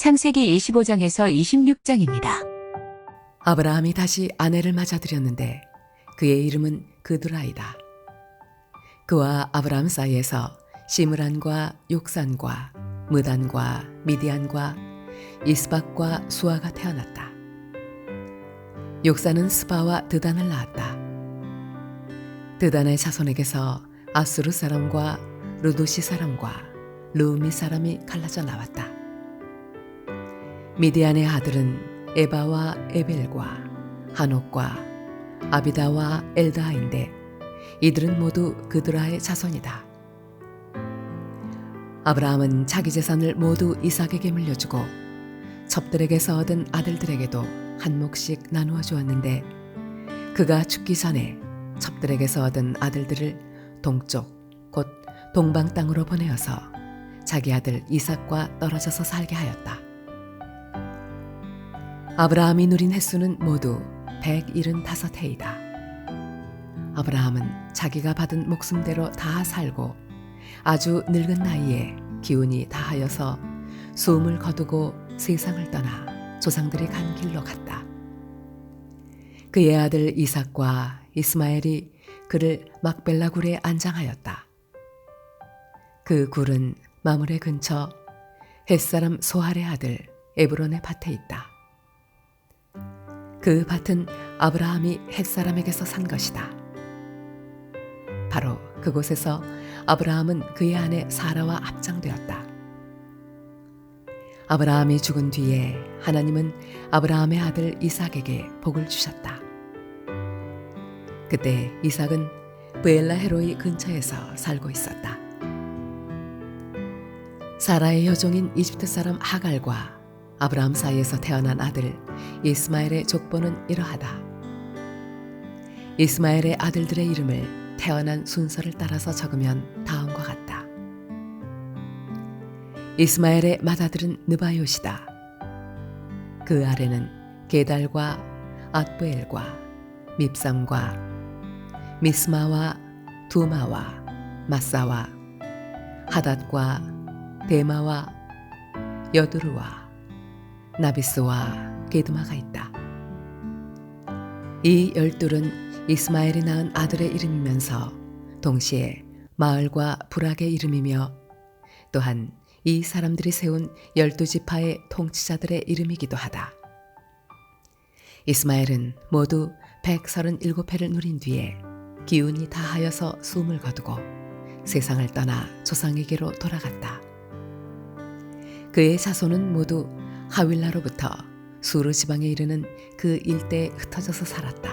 창세기 25장에서 26장입니다. 아브라함이 다시 아내를 맞아들였는데 그의 이름은 그두라이다. 그와 아브라함 사이에서 시므란과 욕산과 무단과 미디안과 이스박과 수아가 태어났다. 욕산은 스바와 드단을 낳았다. 드단의 자손에게서 아수르 사람과 루도시 사람과 루미 사람이 갈라져 나왔다. 미디안의 아들은 에바와 에벨과 한옥과 아비다와 엘다인데 이들은 모두 그드라의 자손이다. 아브라함은 자기 재산을 모두 이삭에게 물려주고 첩들에게서 얻은 아들들에게도 한 몫씩 나누어 주었는데 그가 죽기 전에 첩들에게서 얻은 아들들을 동쪽 곧 동방 땅으로 보내어서 자기 아들 이삭과 떨어져서 살게 하였다. 아브라함이 누린 횟수는 모두 175해이다. 아브라함은 자기가 받은 목숨대로 다 살고 아주 늙은 나이에 기운이 다하여서 숨을 거두고 세상을 떠나 조상들이 간 길로 갔다. 그의 아들 이삭과 이스마엘이 그를 막벨라 굴에 안장하였다. 그 굴은 마물의 근처 햇사람 소할의 아들 에브론의 밭에 있다. 그 밭은 아브라함이 햇사람에게서 산 것이다. 바로 그곳에서 아브라함은 그의 아내 사라와 합장되었다. 아브라함이 죽은 뒤에 하나님은 아브라함의 아들 이삭에게 복을 주셨다. 그때 이삭은 브엘라 헤로이 근처에서 살고 있었다. 사라의 여종인 이집트 사람 하갈과 아브라함 사이에서 태어난 아들 이스마엘의 족보는 이러하다. 이스마엘의 아들들의 이름을 태어난 순서를 따라서 적으면 다음과 같다. 이스마엘의 맏아들은 느바요시다. 그 아래는 게달과 앗부엘과 밉삼과 미스마와 두마와 마사와 하닷과 데마와 여두르와 나비스와 게드마가 있다. 이 열둘은 이스마엘이 낳은 아들의 이름이면서 동시에 마을과 부락의 이름이며 또한 이 사람들이 세운 열두 지파의 통치자들의 이름이기도 하다. 이스마엘은 모두 137회를 누린 뒤에 기운이 다하여서 숨을 거두고 세상을 떠나 조상에게로 돌아갔다. 그의 자손은 모두 하윌라로부터 수르 지방에 이르는 그 일대에 흩어져서 살았다.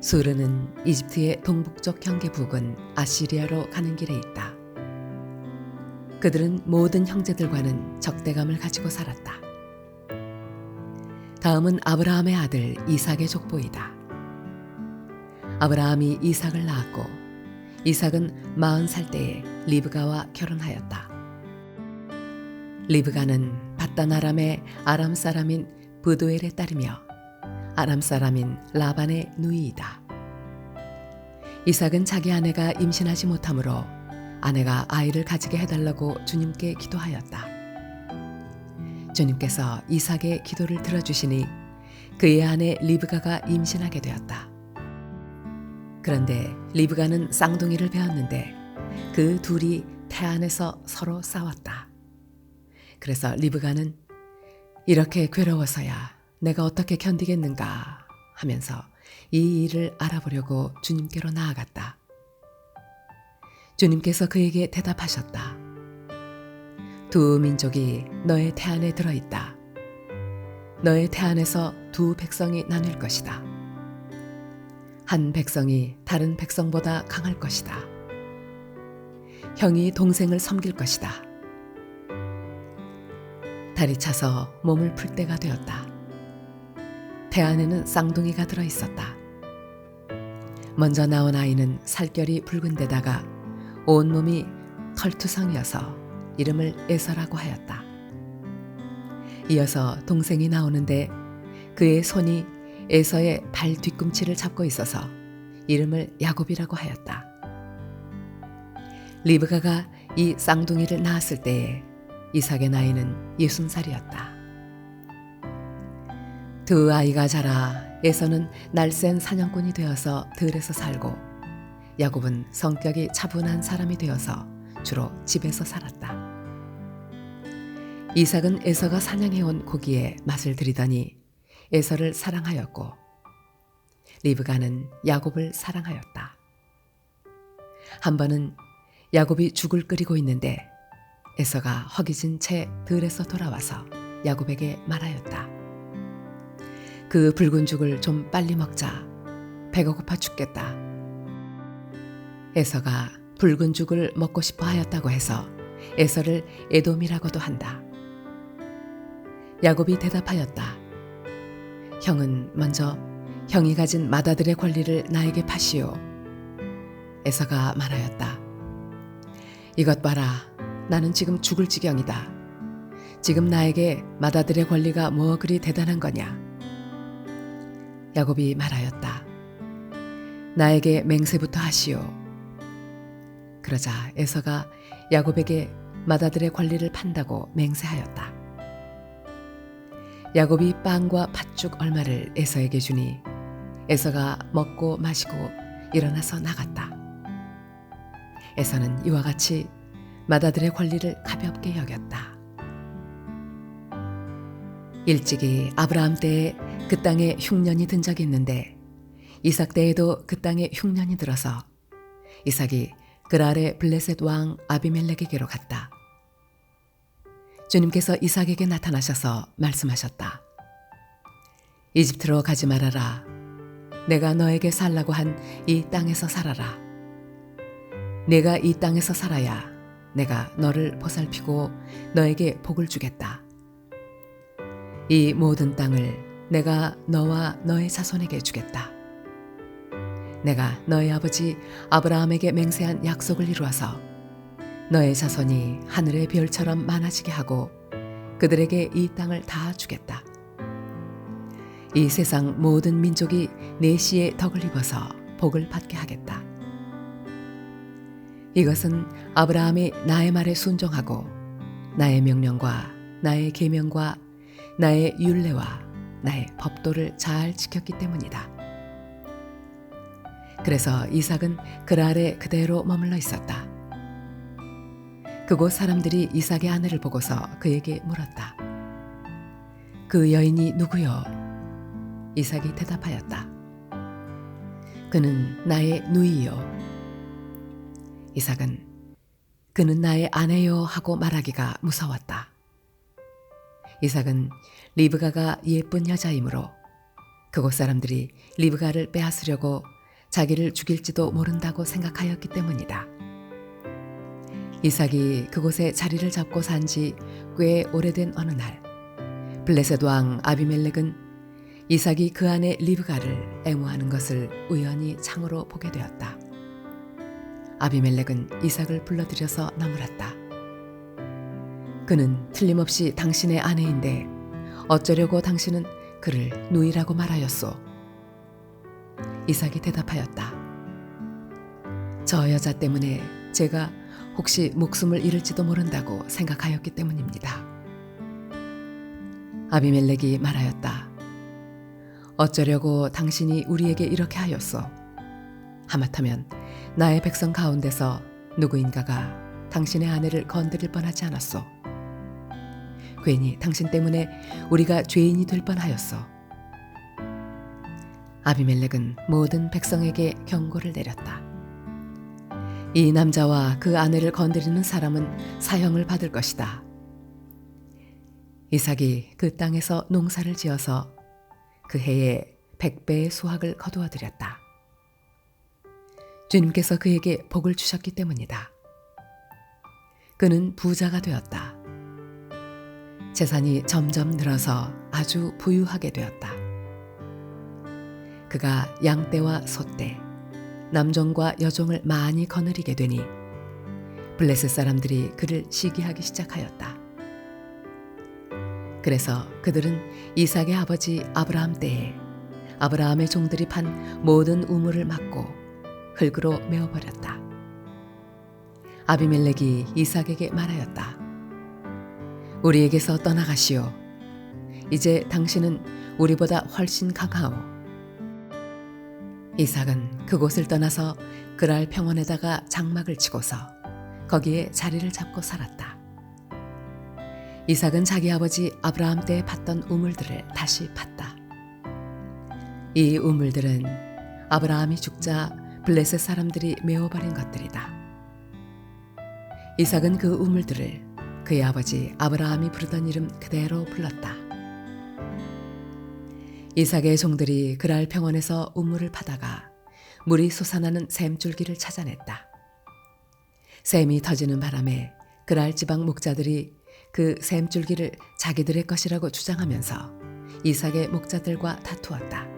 수르는 이집트의 동북쪽 경계 부근 아시리아로 가는 길에 있다. 그들은 모든 형제들과는 적대감을 가지고 살았다. 다음은 아브라함의 아들 이삭의 족보이다. 아브라함이 이삭을 낳았고 이삭은 마흔 살 때에 리브가와 결혼하였다. 리브가는 바단 아람의 아람 사람인 부도엘의 딸이며 아람 사람인 라반의 누이이다. 이삭은 자기 아내가 임신하지 못하므로 아내가 아이를 가지게 해달라고 주님께 기도하였다. 주님께서 이삭의 기도를 들어주시니 그의 아내 리브가가 임신하게 되었다. 그런데 리브가는 쌍둥이를 배웠는데 그 둘이 태안에서 서로 싸웠다. 그래서 리브가는 이렇게 괴로워서야 내가 어떻게 견디겠는가 하면서 이 일을 알아보려고 주님께로 나아갔다. 주님께서 그에게 대답하셨다. 두 민족이 너의 태안에 들어있다. 너의 태안에서 두 백성이 나뉠 것이다. 한 백성이 다른 백성보다 강할 것이다. 형이 동생을 섬길 것이다. 달이 차서 몸을 풀 때가 되었다. 태 안에는 쌍둥이가 들어 있었다. 먼저 나온 아이는 살결이 붉은 데다가 온몸이 털투성이어서 이름을 에서라고 하였다. 이어서 동생이 나오는데 그의 손이 에서의 발 뒤꿈치를 잡고 있어서 이름을 야곱이라고 하였다. 리브가가 이 쌍둥이를 낳았을 때에 이삭의 나이는 예순 살이었다. 두 아이가 자라 에서는 날쌘 사냥꾼이 되어서 들에서 살고 야곱은 성격이 차분한 사람이 되어서 주로 집에서 살았다. 이삭은 에서가 사냥해온 고기에 맛을 들이더니 에서를 사랑하였고 리브가는 야곱을 사랑하였다. 한 번은 야곱이 죽을 끓이고 있는데 에서가 허기진 채 들에서 돌아와서 야곱에게 말하였다. 그 붉은 죽을 좀 빨리 먹자. 배가 고파 죽겠다. 에서가 붉은 죽을 먹고 싶어 하였다고 해서 에서를 에돔이라고도 한다. 야곱이 대답하였다. 형은 먼저 형이 가진 마다들의 권리를 나에게 파시오. 에서가 말하였다. 이것 봐라. 나는 지금 죽을 지경이다. 지금 나에게 마다들의 권리가 뭐 그리 대단한 거냐? 야곱이 말하였다. 나에게 맹세부터 하시오. 그러자 에서가 야곱에게 마다들의 권리를 판다고 맹세하였다. 야곱이 빵과 팥죽 얼마를 에서에게 주니 에서가 먹고 마시고 일어나서 나갔다. 에서는 이와 같이 마다들의 권리를 가볍게 여겼다. 일찍이 아브라함 때에 그 땅에 흉년이 든 적이 있는데 이삭 때에도 그 땅에 흉년이 들어서 이삭이 그랄의 블레셋 왕 아비멜렉에게로 갔다. 주님께서 이삭에게 나타나셔서 말씀하셨다. 이집트로 가지 말아라. 내가 너에게 살라고 한 이 땅에서 살아라. 내가 이 땅에서 살아야 내가 너를 보살피고 너에게 복을 주겠다. 이 모든 땅을 내가 너와 너의 자손에게 주겠다. 내가 너의 아버지 아브라함에게 맹세한 약속을 이루어서 너의 자손이 하늘의 별처럼 많아지게 하고 그들에게 이 땅을 다 주겠다. 이 세상 모든 민족이 내 시의 덕을 입어서 복을 받게 하겠다. 이것은 아브라함이 나의 말에 순종하고 나의 명령과 나의 계명과 나의 율례와 나의 법도를 잘 지켰기 때문이다. 그래서 이삭은 그 아래 그대로 머물러 있었다. 그곳 사람들이 이삭의 아내를 보고서 그에게 물었다. 그 여인이 누구요? 이삭이 대답하였다. 그는 나의 누이요. 이삭은 그는 나의 아내요 하고 말하기가 무서웠다. 이삭은 리브가가 예쁜 여자이므로 그곳 사람들이 리브가를 빼앗으려고 자기를 죽일지도 모른다고 생각하였기 때문이다. 이삭이 그곳에 자리를 잡고 산 지 꽤 오래된 어느 날 블레셋 왕 아비멜렉은 이삭이 그 안에 리브가를 애무하는 것을 우연히 창으로 보게 되었다. 아비멜렉은 이삭을 불러들여서 나무랐다. 그는 틀림없이 당신의 아내인데 어쩌려고 당신은 그를 누이라고 말하였소. 이삭이 대답하였다. 저 여자 때문에 제가 혹시 목숨을 잃을지도 모른다고 생각하였기 때문입니다. 아비멜렉이 말하였다. 어쩌려고 당신이 우리에게 이렇게 하였소? 하마터면 나의 백성 가운데서 누구인가가 당신의 아내를 건드릴 뻔하지 않았소. 괜히 당신 때문에 우리가 죄인이 될 뻔하였소. 아비멜렉은 모든 백성에게 경고를 내렸다. 이 남자와 그 아내를 건드리는 사람은 사형을 받을 것이다. 이삭이 그 땅에서 농사를 지어서 그 해에 백배의 수확을 거두어 들였다. 주님께서 그에게 복을 주셨기 때문이다. 그는 부자가 되었다. 재산이 점점 늘어서 아주 부유하게 되었다. 그가 양떼와 소떼, 남종과 여종을 많이 거느리게 되니 블레셋 사람들이 그를 시기하기 시작하였다. 그래서 그들은 이삭의 아버지 아브라함 때에 아브라함의 종들이 판 모든 우물을 막고 흙으로 메워버렸다. 아비멜렉이 이삭에게 말하였다. 우리에게서 떠나가시오. 이제 당신은 우리보다 훨씬 강하오. 이삭은 그곳을 떠나서 그랄 평원에다가 장막을 치고서 거기에 자리를 잡고 살았다. 이삭은 자기 아버지 아브라함 때 팠던 우물들을 다시 팠다. 이 우물들은 아브라함이 죽자 블레셋 사람들이 메워버린 것들이다. 이삭은 그 우물들을 그의 아버지 아브라함이 부르던 이름 그대로 불렀다. 이삭의 종들이 그랄 평원에서 우물을 파다가 물이 솟아나는 샘줄기를 찾아냈다. 샘이 터지는 바람에 그랄 지방 목자들이 그 샘줄기를 자기들의 것이라고 주장하면서 이삭의 목자들과 다투었다.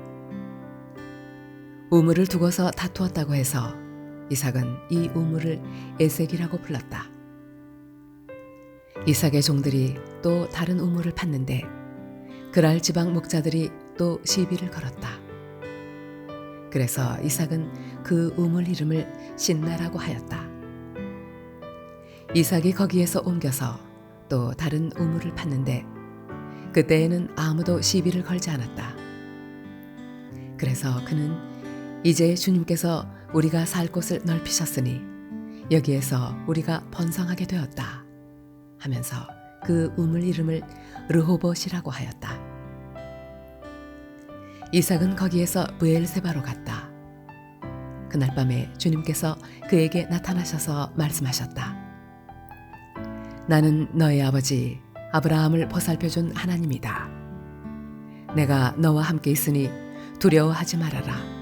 우물을 두고서 다투었다고 해서 이삭은 이 우물을 에색이라고 불렀다. 이삭의 종들이 또 다른 우물을 팠는데 그랄 지방 목자들이 또 시비를 걸었다. 그래서 이삭은 그 우물 이름을 신나라고 하였다. 이삭이 거기에서 옮겨서 또 다른 우물을 팠는데 그때에는 아무도 시비를 걸지 않았다. 그래서 그는 이제 주님께서 우리가 살 곳을 넓히셨으니 여기에서 우리가 번성하게 되었다 하면서 그 우물 이름을 르호봇이라고 하였다. 이삭은 거기에서 브엘세바로 갔다. 그날 밤에 주님께서 그에게 나타나셔서 말씀하셨다. 나는 너의 아버지 아브라함을 보살펴준 하나님이다. 내가 너와 함께 있으니 두려워하지 말아라.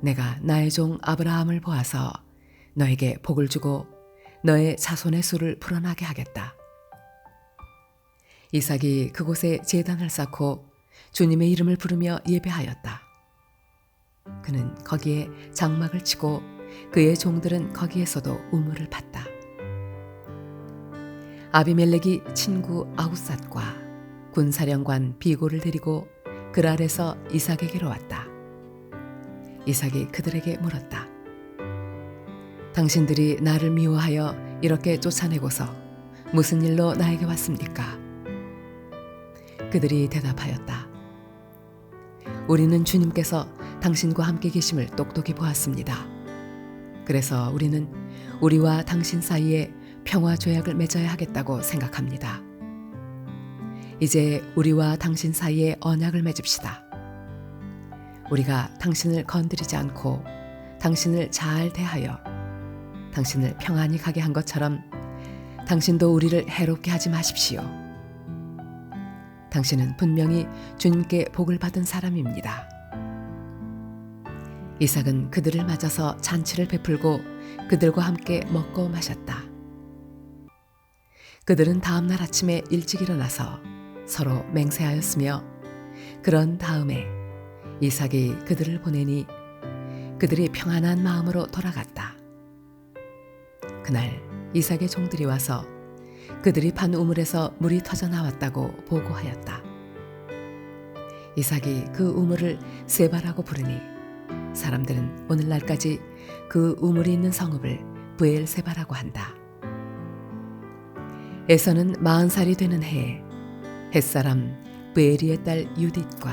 내가 나의 종 아브라함을 보아서 너에게 복을 주고 너의 자손의 수를 불어나게 하겠다. 이삭이 그곳에 제단을 쌓고 주님의 이름을 부르며 예배하였다. 그는 거기에 장막을 치고 그의 종들은 거기에서도 우물을 팠다. 아비멜렉이 친구 아우삿과 군사령관 비고를 데리고 그랄에서 이삭에게로 왔다. 이삭이 그들에게 물었다. 당신들이 나를 미워하여 이렇게 쫓아내고서 무슨 일로 나에게 왔습니까? 그들이 대답하였다. 우리는 주님께서 당신과 함께 계심을 똑똑히 보았습니다. 그래서 우리는 우리와 당신 사이에 평화 조약을 맺어야 하겠다고 생각합니다. 이제 우리와 당신 사이에 언약을 맺읍시다. 우리가 당신을 건드리지 않고 당신을 잘 대하여 당신을 평안히 가게 한 것처럼 당신도 우리를 해롭게 하지 마십시오. 당신은 분명히 주님께 복을 받은 사람입니다. 이삭은 그들을 맞아서 잔치를 베풀고 그들과 함께 먹고 마셨다. 그들은 다음 날 아침에 일찍 일어나서 서로 맹세하였으며 그런 다음에 이삭이 그들을 보내니 그들이 평안한 마음으로 돌아갔다. 그날 이삭의 종들이 와서 그들이 판 우물에서 물이 터져 나왔다고 보고하였다. 이삭이 그 우물을 세바라고 부르니 사람들은 오늘날까지 그 우물이 있는 성읍을 부엘세바라고 한다. 에서는 마흔 살이 되는 해에 햇사람 부에리의 딸 유딧과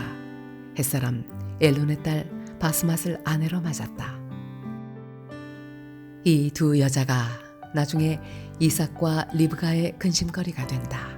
햇사람 엘론의 딸 바스맛을 아내로 맞았다. 이 두 여자가 나중에 이삭과 리브가의 근심거리가 된다.